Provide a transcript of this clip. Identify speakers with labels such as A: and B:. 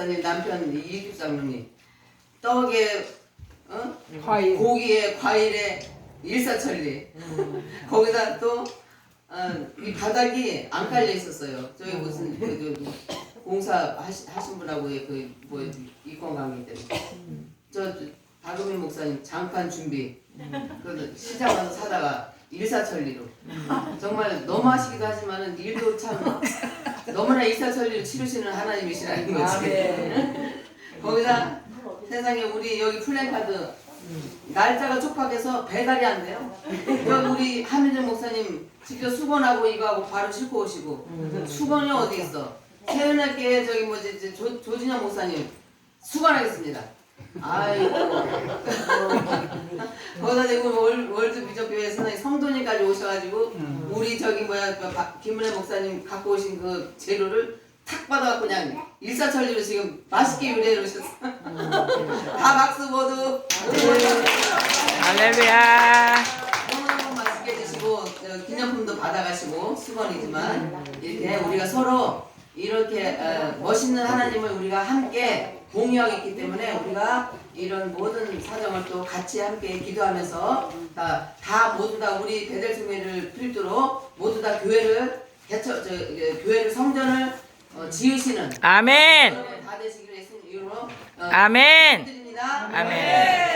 A: 목사님 남편 이규 장로님 떡에 어?
B: 과일.
A: 고기에 과일에 일사천리. 거기다 또 어, 이 바닥이 안 깔려 있었어요. 저희 무슨 그, 저, 공사 하시, 하신 분하고 그뭐 이권 강의 때문에 저 박은민 목사님 장판 준비. 그 시장 가서 사다가 일사천리로. 정말 너무 하시기도 하지만은 일도 참 너무나 일사천리로 치르시는 하나님이시라는 거지.
B: 아멘.
A: 거기다 세상에 우리 여기 플랜카드 날짜가 촉박해서 배달이 안 돼요. 그 우리 하민정 목사님 직접 수건하고 이거하고 바로 싣고 오시고 수건이 어디 있어? 세은학교에 저기 뭐지 조, 조진영 목사님 수건하겠습니다. 아이고 거기다 대고 월, 월드 비전교회 선생님 성도님까지 오셔가지고 우리 저기 뭐야 그 박- 김은혜 목사님 갖고 오신 그 재료를 탁 받아갖고 그냥 일사천리로 지금 맛있게 요리해 놓으셨어. 다 박수 모두.
C: 할렐루야.
A: 너무너무 맛있게 드시고 저 기념품도 받아가시고 수건이지만 이렇게 우리가 서로 이렇게 어, 멋있는 하나님을 우리가 함께 공유하기 때문에 우리가 이런 모든 사정을 또 같이 함께 기도하면서 다, 다 모두 다 우리 베델교회를 필두로 모두 다 교회를 개처 저, 예, 교회를 성전을 어, 지으시는
C: 아멘.
A: 여러분 다 되시기로 했으니 이유로 어,
C: 아멘.
A: 드립니다.
C: 아멘.